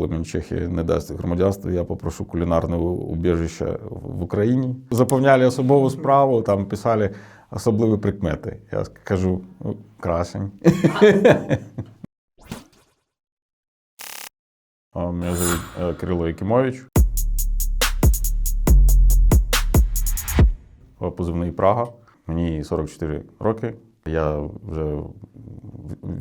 коли мені Чехія не дасть громадянство, я попрошу кулінарне убіжище в Україні. Заповняли особову справу, там писали особливі прикмети. Я кажу, «Ну, красень. Мене звуть е, Кирило Якимович. Позивний Прага. Мені 44 роки. Я вже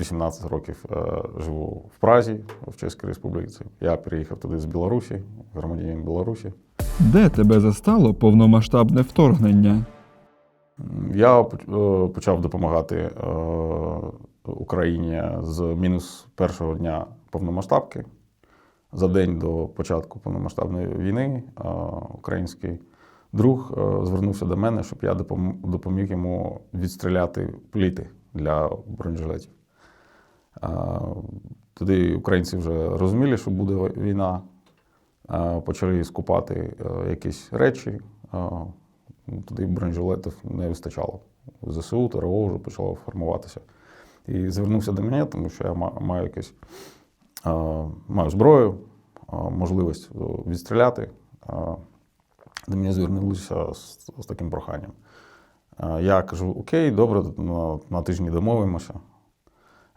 18 років е, живу в Празі, в Чеській Республіці. Я переїхав туди з Білорусі, громадянин Білорусі. Де тебе застало повномасштабне вторгнення? Я е, почав допомагати е, Україні з мінус першого дня повномасштабки. За день до початку повномасштабної війни е, український друг е, звернувся до мене, щоб я допоміг йому відстріляти пліти для бронежилетів. Е, Тоді українці вже розуміли, що буде війна, е, почали скупати якісь речі. Тоді бронежилетів не вистачало. ЗСУ, ТРО вже почало формуватися. І звернувся до мене, тому що я ма- маю якесь, маю зброю, можливість відстріляти. До мене звернулися з, з таким проханням. Е, Я кажу: Окей, добре, на, на тижні домовимося.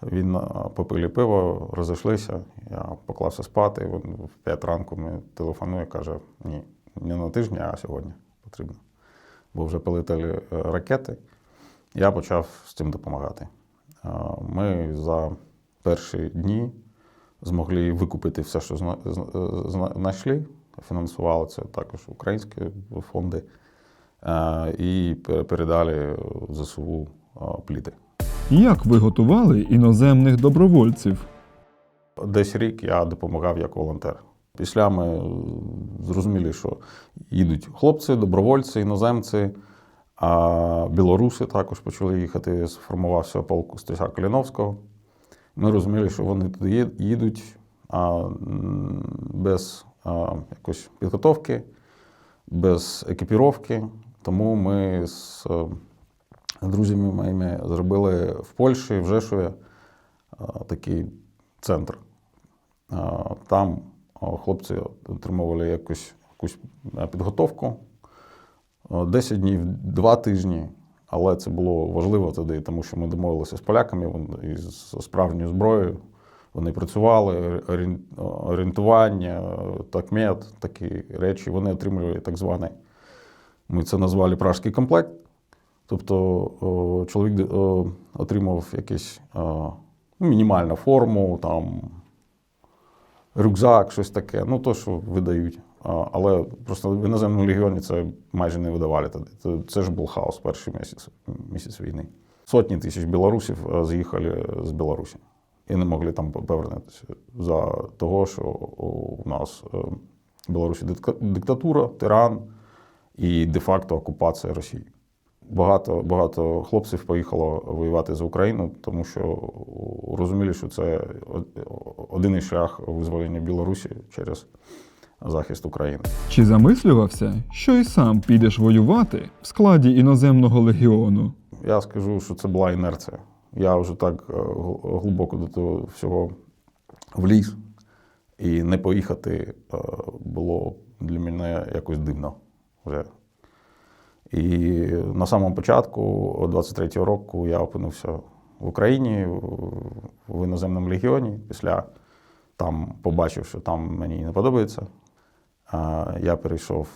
Він е, попили пиво, розійшлися, я поклався спати. В 5 ранку мені телефонує, каже: ні, не на тижні, а сьогодні потрібно бо вже полетіли е, ракети. Я почав з цим допомагати. Ми за перші дні змогли викупити все, що зна- зна- зна- знайшли. Фінансували це також українські фонди. Е, І передали ЗСУ е, пліти. Як ви готували іноземних добровольців? Десь рік я допомагав як волонтер. Після ми зрозуміли, що їдуть хлопці, добровольці, іноземці, а білоруси також почали їхати. Сформувався полк Стеся Каліновського. Ми розуміли, що вони туди їдуть а, без якоїсь підготовки, без екіпіровки. Тому ми з е, друзями моїми зробили в Польщі, в Жешові такий центр. Там хлопці отримували якусь, якусь е, підготовку. Е, 10 днів, 2 тижні. Але це було важливо тоді, тому що ми домовилися з поляками вони із справжньою зброєю. Вони працювали, орієнтування, такмет, такі речі. Вони отримували так званий, ми це назвали пражський комплект. Тобто чоловік отримав якусь ну, мінімальну форму, там, рюкзак, щось таке, ну то, що видають. Але просто в іноземному легіоні це майже не видавали це ж був хаос перший місяць, місяць війни. Сотні тисяч білорусів е, з'їхали з Білорусі і не могли там повернутися за того, що у нас е, в Білорусі диктатура, тиран і де-факто окупація Росії. Багато, багато хлопців поїхало воювати за Україну, тому що розуміли, що це один шлях визволення Білорусі через захист України. Чи замислювався, що й сам підеш воювати в складі іноземного легіону? Я скажу, що це була інерція. Я вже так е, глибоко до того всього вліз, і не поїхати е, було для мене якось дивно вже. І на самому початку 23-го року я опинився в Україні в- іноземному легіоні. Після там побачив, що там мені не подобається. Я перейшов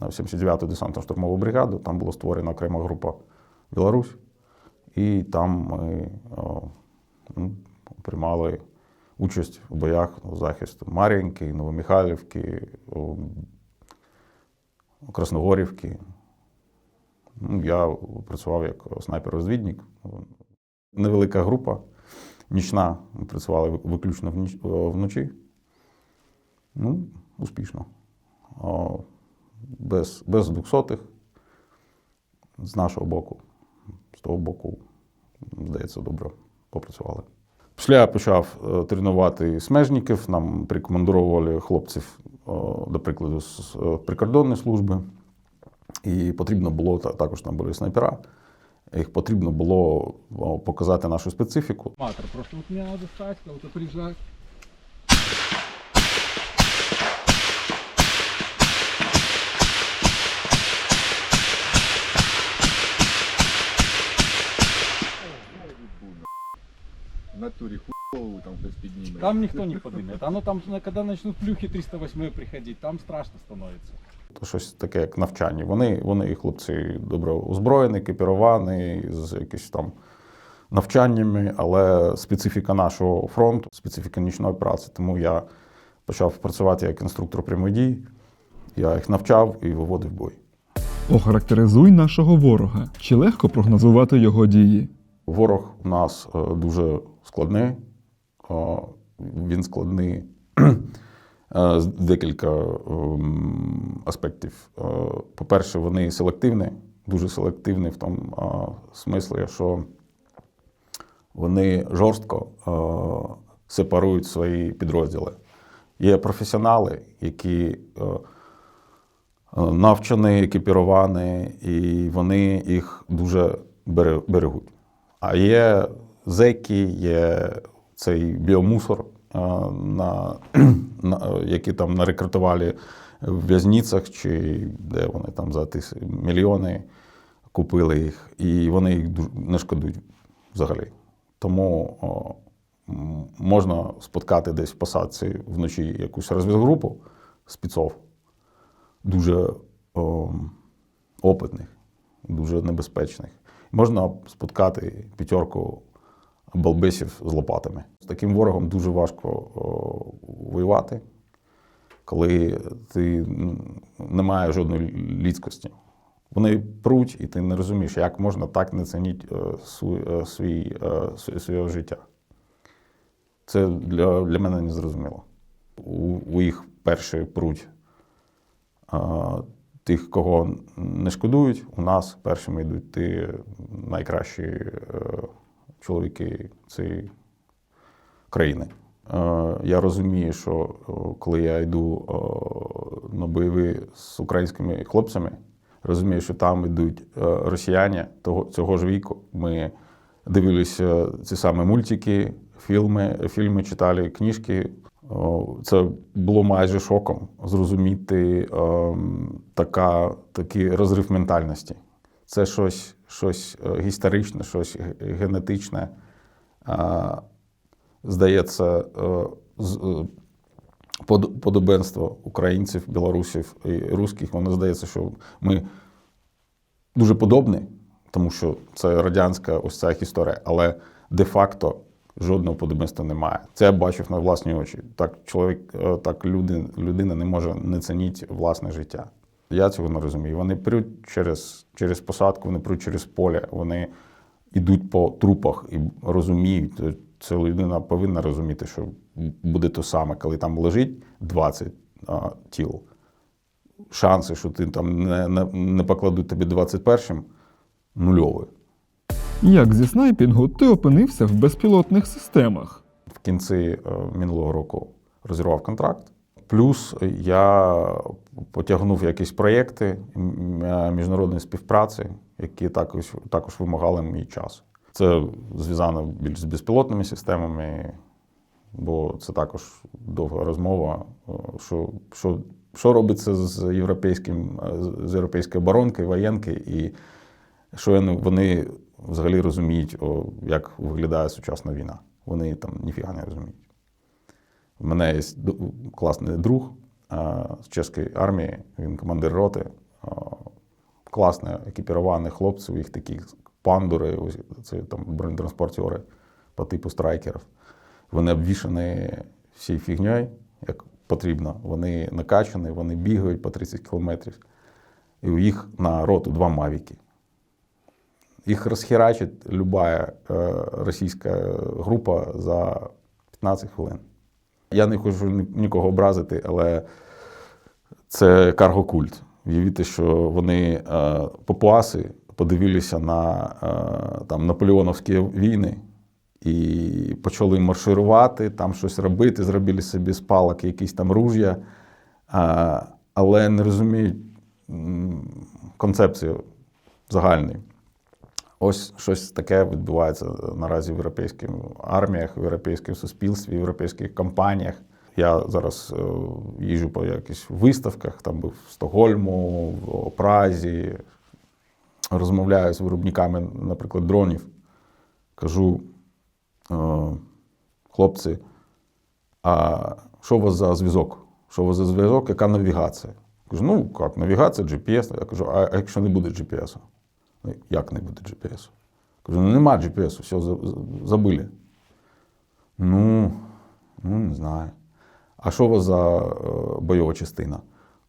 на 79-ту десантно-штурмову бригаду. Там була створена окрема група Білорусь. І там ми ну, приймали участь у боях у захисту Мар'їнки, Новомихайлівки, о, Красногорівки. Ну, я працював як снайпер-розвідник. Невелика група, нічна. Ми працювали виключно вночі. Ну, успішно. Без, без двохсотих з нашого боку. З того боку, здається, добре попрацювали. Після я почав е, тренувати смежників, нам прикомандировували хлопців, до прикладу, з е, прикордонної служби. І потрібно було та- також там були снайпера. Їх потрібно було показати нашу специфіку. Матер, просто вот мне надо стать, кого-то підніме. Там никто не поднимет. Оно там, ну, когда начнут плюхи 308 приходить, там страшно становится. То щось таке, як навчання. Вони, вони хлопці добре озброєні, екіпіровані, з якимись там навчаннями, але специфіка нашого фронту, специфіка нічної праці. Тому я почав працювати як інструктор прямої дії. Я їх навчав і виводив в бой. Охарактеризуй нашого ворога. Чи легко прогнозувати його дії? Ворог у нас е, дуже складний. Е, Він складний е, з декілька ем, аспектів. Е, По-перше, вони селективні, дуже селективні в тому смислі, що вони жорстко сепарують свої підрозділи. Є професіонали, які навчені, екіпіровані, і вони їх дуже берегуть. А є зеки, є цей біомусор, е, на, на, які там нарекрутували в в'язницях, чи де вони там за тис... мільйони купили їх, і вони їх не шкодують взагалі. Тому о, можна споткати десь в посадці вночі якусь розвідгрупу спецов, дуже о, опитних, дуже небезпечних. Можна споткати п'ятерку балбесів з лопатами. З таким ворогом дуже важко воювати, коли ти не маєш жодної людськості. Вони пруть, і ти не розумієш, як можна так не цінити е, е, свій, е, своє життя. Це для, для мене незрозуміло. У, у їх перші пруть а, тих, кого не шкодують, у нас першими йдуть ті найкращі чоловіки цієї країни. Е, Я розумію, що е, коли я йду е, на бойові з українськими хлопцями, розумію, що там йдуть росіяни цього ж віку. Ми дивилися ці самі мультики, фільми, фільми читали книжки. Це було майже шоком зрозуміти ем, така, такий розрив ментальності. Це щось, щось е, історичне, щось генетичне. Здається, е, е, под- подобенство українців, білорусів і русських, воно здається, що ми дуже подобні, тому що це радянська ось ця історія, але де-факто жодного подобенства немає. Це я бачив на власні очі. Так чоловік, так люди, людина не може не цінити власне життя. Я цього не розумію. Вони пруть через, через посадку, вони пруть через поле, вони йдуть по трупах і розуміють. е, Ця людина повинна розуміти, що буде то саме, коли там лежить 20 а, тіл. Шанси, що ти там не, не, не покладуть тобі 21-м, нульові. Як зі снайпінгу ти опинився в безпілотних системах? В кінці е, минулого року розірвав контракт. Плюс я потягнув якісь проєкти е, міжнародної співпраці, які також, також вимагали мій час. Це зв'язано більш з безпілотними системами, бо це також довга розмова, е, що, що, що робиться з європейським, е, з європейською оборонкою, воєнки, і що вони- вони взагалі розуміють, як виглядає сучасна війна. Вони там ніфіга не розуміють. У мене є класний друг з чеської армії, він командир роти. а, Класно екіпірований хлопці, у їх такі пандури, ось це там бронетранспортери по типу страйкерів. Вони обвішані всією фігньою, як потрібно. Вони накачані, вони бігають по 30 кілометрів. І у їх на роту два мавіки. Їх розхерачить люба е, російська група за 15 хвилин. Я не хочу нікого образити, але це каргокульт. Уявіть, що вони е, папуаси подивилися на е, там, наполеоновські війни і почали марширувати, там щось робити, зробили собі з палок якісь там руж'я, але не розуміють концепцію загальної. Ось щось таке відбувається наразі в європейських арміях, в європейському суспільстві, в європейських компаніях. Я зараз е, їжджу по якихось виставках, там був в Стокгольму, в Празі, розмовляю з виробниками, наприклад, дронів. Кажу, е, хлопці, а що у вас за зв'язок? Що у вас за зв'язок, яка навігація? Кажу, ну як, навігація, GPS. Я кажу, а якщо не буде GPS? Ну, Як не буде GPS? Кажу, ну нема GPS, все за- за- забили. Ну, ну, не знаю. А що у вас за е, бойова частина?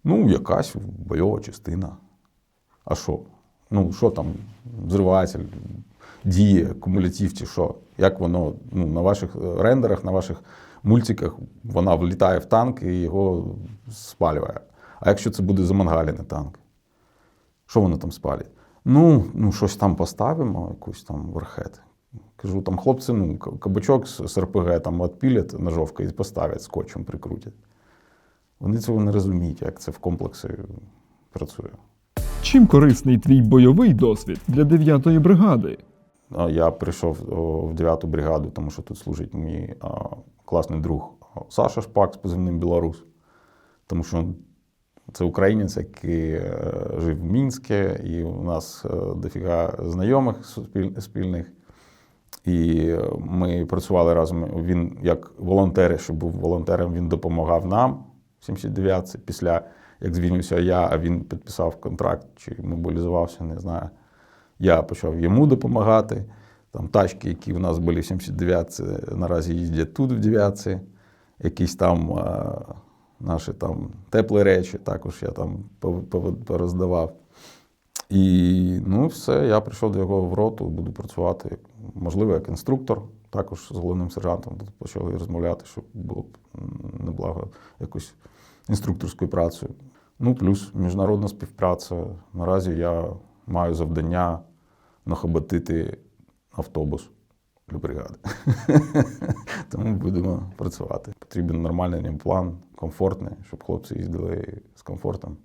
Ну, якась бойова частина. А що? Ну, що там взривається, діє, кумулятив чи що? Як воно ну, на ваших е, рендерах, на ваших мультиках вона влітає в танк і його спалює. А якщо це буде замангалений танк? Що воно там спалить? Ну, ну щось там поставимо, якусь там верхет. Кажу, там хлопці, ну, кабачок з РПГ там відпілять ножовкою і поставлять, скотчем прикрутять. Вони цього не розуміють, як це в комплексі працює. Чим корисний твій бойовий досвід для 9-ї бригади? Я прийшов в 9-ту бригаду, тому що тут служить мій класний друг Саша Шпак з позивним Білорус. Тому що це українець, який е, жив в Мінську, і у нас е, дофіга знайомих спільних. І ми працювали разом. Він як волонтер, що був волонтером, він допомагав нам в 79-ці. Після як звільнився я, а він підписав контракт чи мобілізувався, не знаю. Я почав йому допомагати. Там тачки, які в нас були в 79-ці, наразі їздять тут в 9-ці. Якісь там е, наші там теплі речі, також я там пороздавав. І ну, все, я прийшов до його в роту, буду працювати, можливо, як інструктор, також з головним сержантом почали розмовляти, щоб було б неблаго якусь інструкторською працею. Ну, плюс міжнародна співпраця. Наразі я маю завдання нахоботити автобус бригади. Тому будемо працювати. Потрібен нормальний план, комфортний, щоб хлопці їздили з комфортом.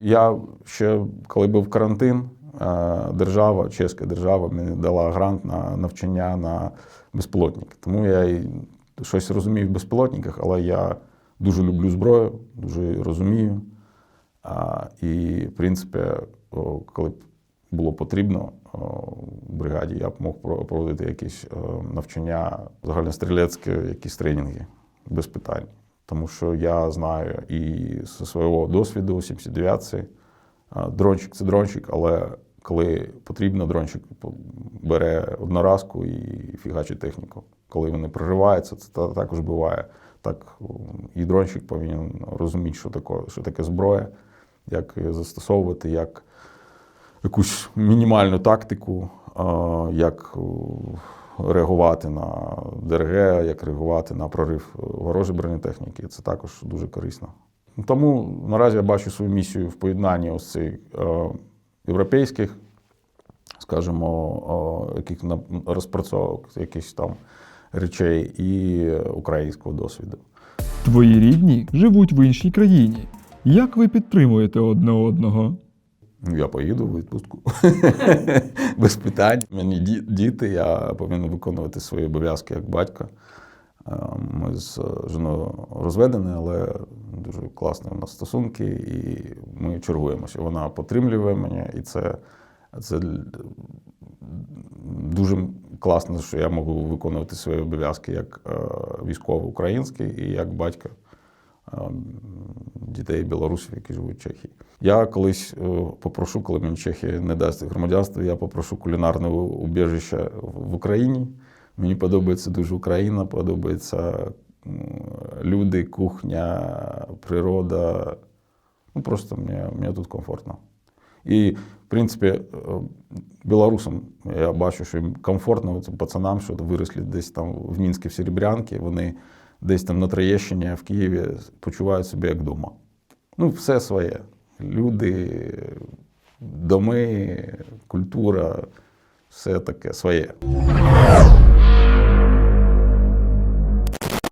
Я ще, коли був карантин, е, держава, чеська держава мені дала грант на навчання на безпілотники. Тому я щось розумію в безпілотниках, але я дуже люблю зброю, дуже розумію. І, в принципі, коли було потрібно в бригаді, я б мог про- проводити якісь навчання, загальнострілецькі якісь тренінги без питань. Тому що я знаю і зі свого досвіду 79-ці, а, дрончик це дрончик, але коли потрібно, дрончик бере одноразку і фігачить техніку. Коли вони прориваються, це також буває. Так і дрончик повинен розуміти, що таке, що таке зброя, як застосовувати, як якусь мінімальну тактику, як е, реагувати на ДРГ, як реагувати на прорив ворожої бронетехніки. Це також дуже корисно. Тому наразі я бачу свою місію в поєднанні ось цих е, європейських, скажімо, яких розпрацьовок, якихось там речей і українського досвіду. Твої рідні живуть в іншій країні. Як ви підтримуєте одне одного? Ну, Я поїду в відпустку. Без питань. Мені діти, я повинен виконувати свої обов'язки як батько. Е, Ми з е, жіною розведені, але дуже класні у нас стосунки, і ми чергуємося. Вона підтримує мене, і це, це дуже класно, що я можу виконувати свої обов'язки як е, військовий український і як батько дітей білорусів, які живуть в Чехії. Я колись е, попрошу, коли мені Чехія не дасть громадянство, я попрошу кулінарне убіжище в Україні. Мені подобається дуже Україна, подобаються люди, кухня, природа. Ну, просто мені, мені тут комфортно. І, в принципі, е, білорусам я бачу, що їм комфортно цим пацанам, що виросли десь там в Мінській Серебрянці, вони десь там на Троєщині, в Києві почувають себе як вдома. Ну, все своє. Люди, доми, культура, все таке своє.